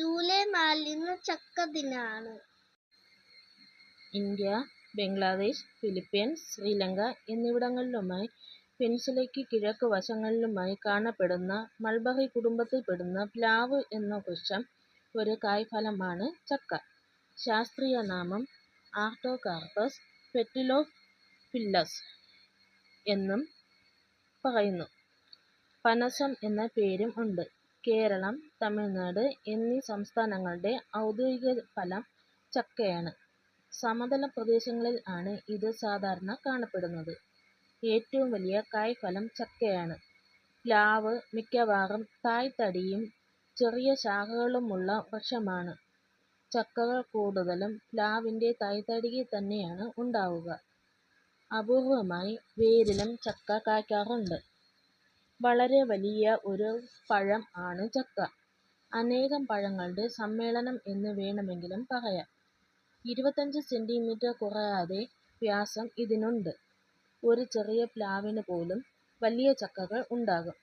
July നാലിന് ചക്ക ദിനമാണ് ഇന്ത്യ ബംഗ്ലാദേശ് ഫിലിപ്പീൻസ് ശ്രീലങ്ക എന്നിവിടങ്ങളിലുമായി പെനിൻസുലയ്ക്ക് കിഴക്ക് വശങ്ങളിലുമായി കാണപ്പെടുന്ന മൾബറി കുടുംബത്തിൽപ്പെടുന്ന പ്ലാവ് എന്ന വൃക്ഷം ഒരു കായ്ഫലമാണ് ചക്ക. ശാസ്ത്രീയ നാമം ആർട്ടോകാർപ്പസ് പെറ്റുലോഫില്ലസ് എന്നും പറയുന്നു. പനസം എന്ന പേരും ഉണ്ട്. കേരളം, തമിഴ്നാട് എന്നീ സംസ്ഥാനങ്ങളുടെ ഔദ്യോഗിക ഫലം ചക്കയാണ്. സമതല പ്രദേശങ്ങളിൽ ആണ് ഇത് സാധാരണ കാണപ്പെടുന്നത്. ഏറ്റവും വലിയ കായ്ഫലം ചക്കയാണ്. പ്ലാവ് മിക്കവാറും തായ്തടിയും ചെറിയ ശാഖകളുമുള്ള വൃക്ഷമാണ്. ചക്കകൾ കൂടുതലും പ്ലാവിന്റെ തായ്തടിയിൽ തന്നെയാണ് ഉണ്ടാവുക. അപൂർവമായി വേരിലും ചക്ക കായ്ക്കാറുണ്ട്. വളരെ വലിയ ഒരു പഴം ആണ് ചക്ക. അനേകം പഴങ്ങളുടെ സമ്മേളനം എന്ന് വേണമെങ്കിലും പറയാം. ഇരുപത്തഞ്ച് സെന്റിമീറ്റർ കുറയാതെ വ്യാസം ഇതിനുണ്ട്. ഒരു ചെറിയ പ്ലാവിന് പോലും വലിയ ചക്കകൾ ഉണ്ടാകും.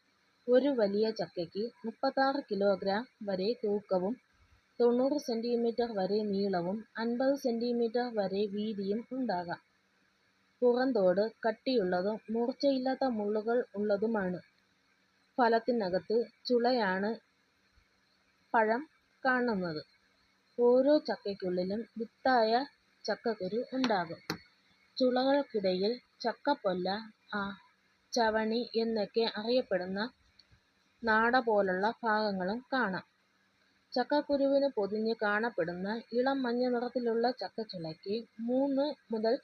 ഒരു വലിയ ചക്കയ്ക്ക് മുപ്പത്താറ് കിലോഗ്രാം വരെ തൂക്കവും തൊണ്ണൂറ് സെന്റിമീറ്റർ വരെ നീളവും അൻപത് സെന്റിമീറ്റർ വരെ വീതിയും ഉണ്ടാകാം. പുറംതോട് കട്ടിയുള്ളതും മൂർച്ചയില്ലാത്ത മുള്ളുകൾ ഉള്ളതുമാണ്. ഫലത്തിനകത്ത് ചുളയാണ് പഴം കാണുന്നത്. ഓരോ ചക്കയ്ക്കുള്ളിലും വിത്തായ ചക്കക്കുരു ഉണ്ടാകും. ചുളകൾക്കിടയിൽ ചക്കപ്പൊല്ല, ചവണി എന്നൊക്കെ അറിയപ്പെടുന്ന നാട പോലുള്ള ഭാഗങ്ങളും കാണാം. ചക്കക്കുരുവിന് പൊതിഞ്ഞ് കാണപ്പെടുന്ന ഇളം മഞ്ഞ നിറത്തിലുള്ള ചക്കച്ചുളയ്ക്ക് മൂന്ന് മുതൽ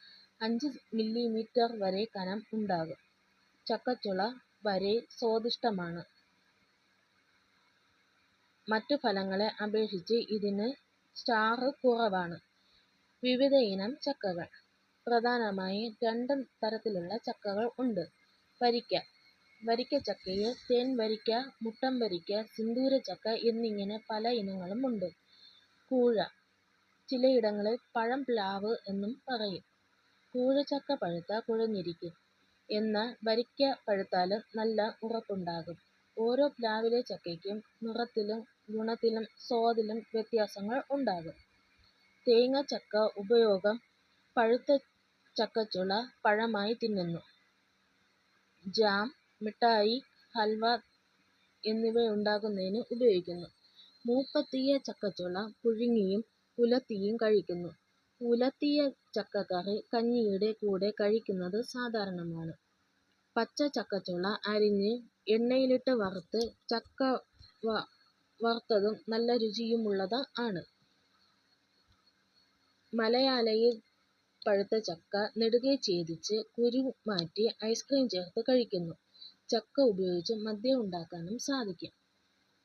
അഞ്ച് മില്ലിമീറ്റർ വരെ കനം ഉണ്ടാകും. ചക്കച്ചുള വരെ സ്വാദിഷ്ടമാണ്. മറ്റു ഫലങ്ങളെ അപേക്ഷിച്ച് ഇതിന് സ്റ്റാർച്ച് കുറവാണ്. വിവിധയിനം ചക്കകൾ. പ്രധാനമായും രണ്ട് തരത്തിലുള്ള ചക്കകൾ ഉണ്ട്. വരിക്ക. വരിക്കച്ചക്കയിൽ തേൻവരിക്ക, മുട്ടംവരിക്ക, സിന്ദൂരച്ചക്ക എന്നിങ്ങനെ പല ഇനങ്ങളും ഉണ്ട് കൂഴ. ചിലയിടങ്ങളിൽ പഴംപ്ലാവ് എന്നും പറയും. കൂഴച്ചക്ക പഴുത്താൽ കുഴഞ്ഞിരിക്കും. എന്നാൽ വരിക്ക പഴുത്താലും നല്ല ഉറപ്പുണ്ടാകും. ഓരോ പ്ലാവിലെ ചക്കയ്ക്കും നിറത്തിലും ഗുണത്തിലും സ്വാദിലും വ്യത്യാസങ്ങൾ ഉണ്ടാകും. തേങ്ങ തേങ്ങാച്ചക്ക ഉപയോഗം പഴുത്ത ചക്കച്ചുള പഴമായി തിന്നുന്നു. ജാം, മിഠായി, ഹൽവ എന്നിവ എന്നിവയുണ്ടാക്കുന്നതിന് ഉപയോഗിക്കുന്നു. മൂപ്പത്തിയ ചക്കച്ചുള പുഴുങ്ങിയും ഉലത്തിയും കഴിക്കുന്നു. ഉലത്തിയ ചക്കക്കറി കഞ്ഞിയുടെ കൂടെ കഴിക്കുന്നത് സാധാരണമാണ്. പച്ച ചക്കച്ചുള അരിഞ്ഞ് എണ്ണയിലിട്ട് വറുത്ത് ചക്ക വറുത്തതും നല്ല രുചിയുമുള്ളത് ആണ്. മലയാലയിൽ പഴുത്ത ചക്ക നെടുകെ ഛേദിച്ച് കുരു മാറ്റി ഐസ്ക്രീം ചേർത്ത് കഴിക്കുന്നു. ചക്ക ഉപയോഗിച്ച് മദ്യം ഉണ്ടാക്കാനും സാധിക്കും.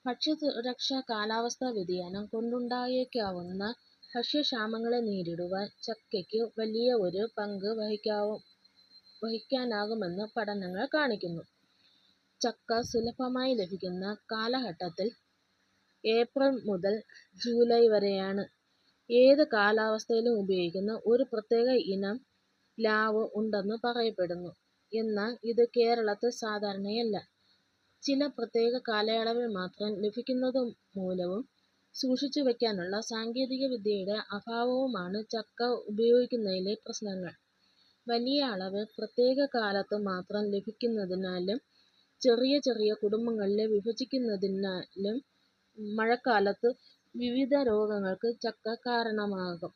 ഭക്ഷ്യസുരക്ഷ കാലാവസ്ഥാ വ്യതിയാനം കൊണ്ടുണ്ടായേക്കാവുന്ന ഭക്ഷ്യക്ഷാമങ്ങളെ നേരിടുവാൻ ചക്കയ്ക്ക് വലിയ ഒരു പങ്ക് വഹിക്കാനാകുമെന്ന് പഠനങ്ങൾ കാണിക്കുന്നു. ചക്ക സുലഭമായി ലഭിക്കുന്ന കാലഘട്ടത്തിൽ ഏപ്രിൽ മുതൽ ജൂലൈ വരെയാണ്. ഏത് കാലാവസ്ഥയിലും ഉപയോഗിക്കുന്ന ഒരു പ്രത്യേക ഇനം പ്ലാവ് ഉണ്ടെന്ന് പറയപ്പെടുന്നു. എന്നാൽ ഇത് കേരളത്തിൽ സാധാരണയല്ല. ചില പ്രത്യേക കാലയളവിൽ മാത്രം ലഭിക്കുന്നതുമൂലവും സൂക്ഷിച്ചുവയ്ക്കാനുള്ള സാങ്കേതികവിദ്യയുടെ അഭാവവുമാണ് ചക്ക ഉപയോഗിക്കുന്നതിലെ പ്രശ്നങ്ങൾ. വലിയ അളവ് പ്രത്യേക കാലത്ത് മാത്രം ലഭിക്കുന്നതിനാലും ചെറിയ ചെറിയ കുടുംബങ്ങളിലെ വിഭജിക്കുന്നതിനാലും മഴക്കാലത്ത് വിവിധ രോഗങ്ങൾക്ക് ചക്ക കാരണമാകും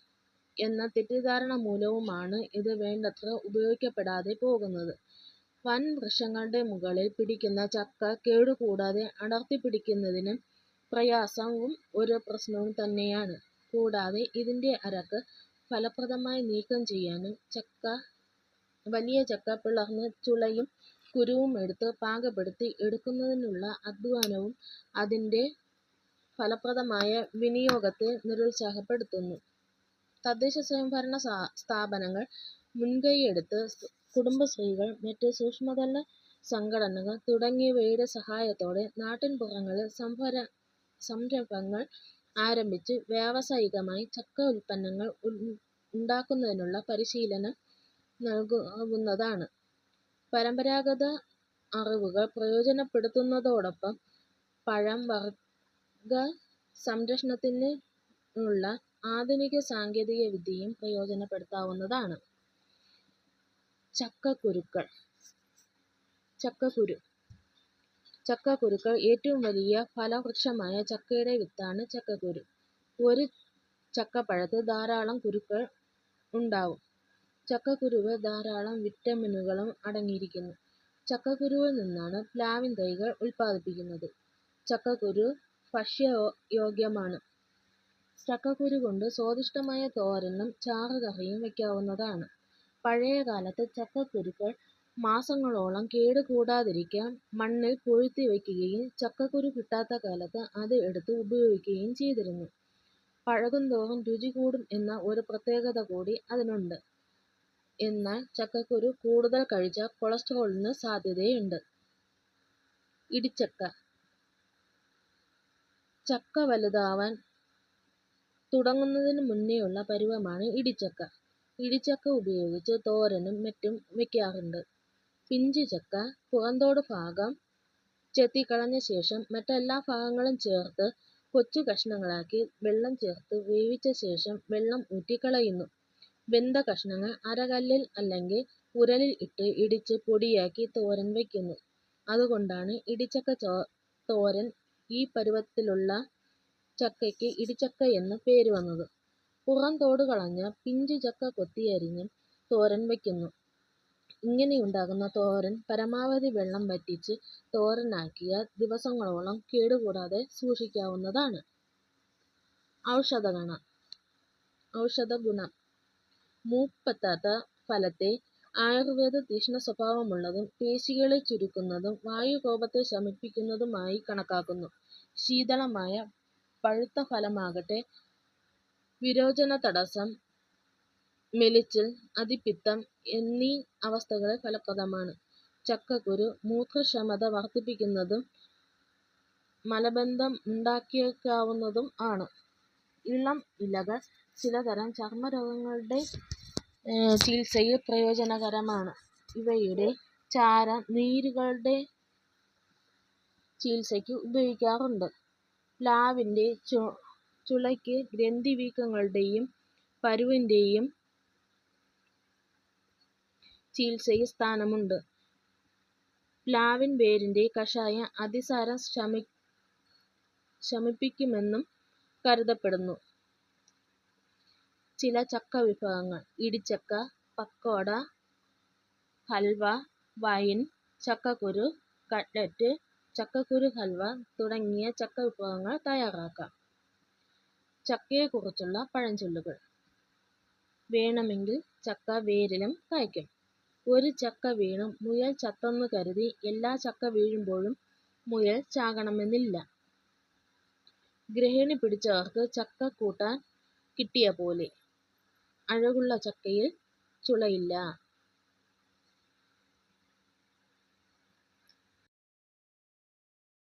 എന്ന തെറ്റിദ്ധാരണ മൂലവുമാണ് ഇത് വേണ്ടത്ര ഉപയോഗിക്കപ്പെടാതെ പോകുന്നത്. വൻ വൃക്ഷങ്ങളുടെ മുകളിൽ പിടിക്കുന്ന ചക്ക കേടുകൂടാതെ അടർത്തിപ്പിടിക്കുന്നതിനും പ്രയാസവും ഒരു പ്രശ്നവും തന്നെയാണ്. കൂടാതെ ഇതിന്റെ അരക്ക് ഫലപ്രദമായി നീക്കം ചെയ്യാനും ചക്ക വലിയ ചക്ക പിളർന്ന് ചുളയും കുരുവും എടുത്ത് പാകപ്പെടുത്തി എടുക്കുന്നതിനുള്ള അധ്വാനവും അതിന്റെ ഫലപ്രദമായ വിനിയോഗത്തെ നിരുത്സാഹപ്പെടുത്തുന്നു. തദ്ദേശസ്വയംഭരണ സ്ഥാപനങ്ങൾ മുൻകൈയെടുത്ത് കുടുംബശ്രീകൾ, മറ്റ് സൂക്ഷ്മതല സംഘടനകൾ തുടങ്ങിയവയുടെ സഹായത്തോടെ നാട്ടിൻപുറങ്ങളിൽ സംരംഭങ്ങൾ ആരംഭിച്ച് വ്യാവസായികമായി ചക്ക ഉൽപ്പന്നങ്ങൾ ഉണ്ടാക്കുന്നതിനുള്ള പരിശീലനം നൽകാവുന്നതാണ്. പരമ്പരാഗത അറിവുകൾ പ്രയോജനപ്പെടുത്തുന്നതോടൊപ്പം പഴം, വർഗ സംരക്ഷണത്തിനുള്ള ആധുനിക സാങ്കേതിക വിദ്യയും പ്രയോജനപ്പെടുത്താവുന്നതാണ്. ചക്കക്കുരുക്കൾ ചക്കക്കുരു ചക്കക്കുരുക്കൾ ഏറ്റവും വലിയ ഫലവൃക്ഷമായ ചക്കയുടെ വിത്താണ് ചക്കക്കുരു. ഒരു ചക്കപ്പഴത്ത് ധാരാളം കുരുക്കൾ ഉണ്ടാവും. ചക്കക്കുരുവിൽ ധാരാളം വിറ്റമിനുകളും അടങ്ങിയിരിക്കുന്നു. ചക്കക്കുരുവിൽ നിന്നാണ് പ്ലാവിൻ തൈകൾ ഉൽപാദിപ്പിക്കുന്നത്. ചക്കക്കുരു ഭക്ഷ്യയോഗ്യമാണ്. ചക്കക്കുരു കൊണ്ട് സ്വാദിഷ്ടമായ തോരനും ചാറുകറിയും വയ്ക്കാവുന്നതാണ്. പഴയകാലത്ത് ചക്കക്കുരുക്കൾ മാസങ്ങളോളം കേടുകൂടാതിരിക്കാൻ മണ്ണിൽ പൂഴ്ത്തി വയ്ക്കുകയും ചക്കക്കുരു കിട്ടാത്ത കാലത്ത് അത് എടുത്ത് ഉപയോഗിക്കുകയും ചെയ്തിരുന്നു. പഴകുന്തോറും രുചി കൂടും എന്ന ഒരു പ്രത്യേകത കൂടി അതിനുണ്ട്. എന്നാൽ ചക്കക്കുരു കൂടുതൽ കഴിച്ചാൽ കൊളസ്ട്രോളിന് സാധ്യതയുണ്ട്. ഇടിച്ചക്ക ചക്ക വലുതാവാൻ തുടങ്ങുന്നതിന് മുന്നേയുള്ള പരുവമാണ് ഇടിച്ചക്ക. ഇടിച്ചക്ക ഉപയോഗിച്ച് തോരനും മറ്റും വയ്ക്കാറുണ്ട്. പിഞ്ചു ചക്ക പുറന്തോട് ഭാഗം ചെത്തിക്കളഞ്ഞ ശേഷം മറ്റെല്ലാ ഭാഗങ്ങളും ചേർത്ത് കൊച്ചു കഷ്ണങ്ങളാക്കി വെള്ളം ചേർത്ത് വേവിച്ച ശേഷം വെള്ളം ഊറ്റിക്കളയുന്നു. വെന്ത കഷ്ണങ്ങൾ അരകല്ലിൽ അല്ലെങ്കിൽ ഉരലിൽ ഇട്ട് ഇടിച്ച് പൊടിയാക്കി തോരൻ വയ്ക്കുന്നു. അതുകൊണ്ടാണ് ഇടിച്ചക്ക തോരൻ ഈ പരുവത്തിലുള്ള ചക്കയ്ക്ക് ഇടിച്ചക്ക എന്ന് പേര് വന്നത്. പുറം തോട് കളഞ്ഞ പിഞ്ചു ചക്ക കൊത്തിയരിഞ്ഞ് തോരൻ വയ്ക്കുന്നു. ഇങ്ങനെയുണ്ടാക്കുന്ന തോരൻ പരമാവധി വെള്ളം വറ്റിച്ച് തോരനാക്കിയാൽ ദിവസങ്ങളോളം കേടുകൂടാതെ സൂക്ഷിക്കാവുന്നതാണ്. ഔഷധഗുണം മൂപ്പെത്താത്ത ഫലത്തെ ആയുർവേദ തീക്ഷ്ണസ്വഭാവമുള്ളതും പേശികളെ ചുരുക്കുന്നതും വായുകോപത്തെ ശമിപ്പിക്കുന്നതുമായി കണക്കാക്കുന്നു. ശീതളമായ പഴുത്ത ഫലമാകട്ടെ വിരോചനതടസ്സം, മെലിച്ചിൽ, അതിപിത്തം എന്നീ അവസ്ഥകളിൽ ഫലപ്രദമാണ്. ചക്കക്കുരു മൂത്രക്ഷമത വർധിപ്പിക്കുന്നതും മലബന്ധമുണ്ടാക്കിയേക്കാവുന്നതും ആണ്. ഇളം ഇലകൾ ചിലതരം ചർമ്മരോഗങ്ങളുടെ ചികിത്സയിൽ പ്രയോജനകരമാണ്. ഇവയുടെ ചാര നീരുകളുടെ ചികിത്സയ്ക്ക് ഉപയോഗിക്കാറുണ്ട്. പ്ലാവിന്റെ ചുളയ്ക്ക് ഗ്രന്ഥിവീക്കങ്ങളുടെയും പരുവിന്റെയും ചികിത്സയിൽ സ്ഥാനമുണ്ട്. പ്ലാവിൻ വേരിന്റെ കഷായം അതിസാരം ശമി ശമിപ്പിക്കുമെന്നും കരുതപ്പെടുന്നു. ചില ചക്ക വിഭവങ്ങൾ ഇടിച്ചക്ക, പക്കോട, ഹൽവ, വൈൻ, ചക്കക്കുരു കട്ലറ്റ്, ചക്കക്കുരു ഹൽവ തുടങ്ങിയ ചക്ക വിഭവങ്ങൾ തയ്യാറാക്കാം. ചക്കയെക്കുറിച്ചുള്ള പഴഞ്ചൊല്ലുകൾ. വേണമെങ്കിൽ ചക്ക വേരിലും കായ്ക്കും. ഒരു ചക്ക വീണു മുയൽ ചത്തെന്നു കരുതി എല്ലാ ചക്ക വീഴുമ്പോഴും മുയൽ ചാകണമെന്നില്ല. ഗ്രഹിണി പിടിച്ചവർക്ക് ചക്ക കൂട്ടാൻ കിട്ടിയപോലെ. അഴകുള്ള ചക്കയിൽ ചുളയില്ല.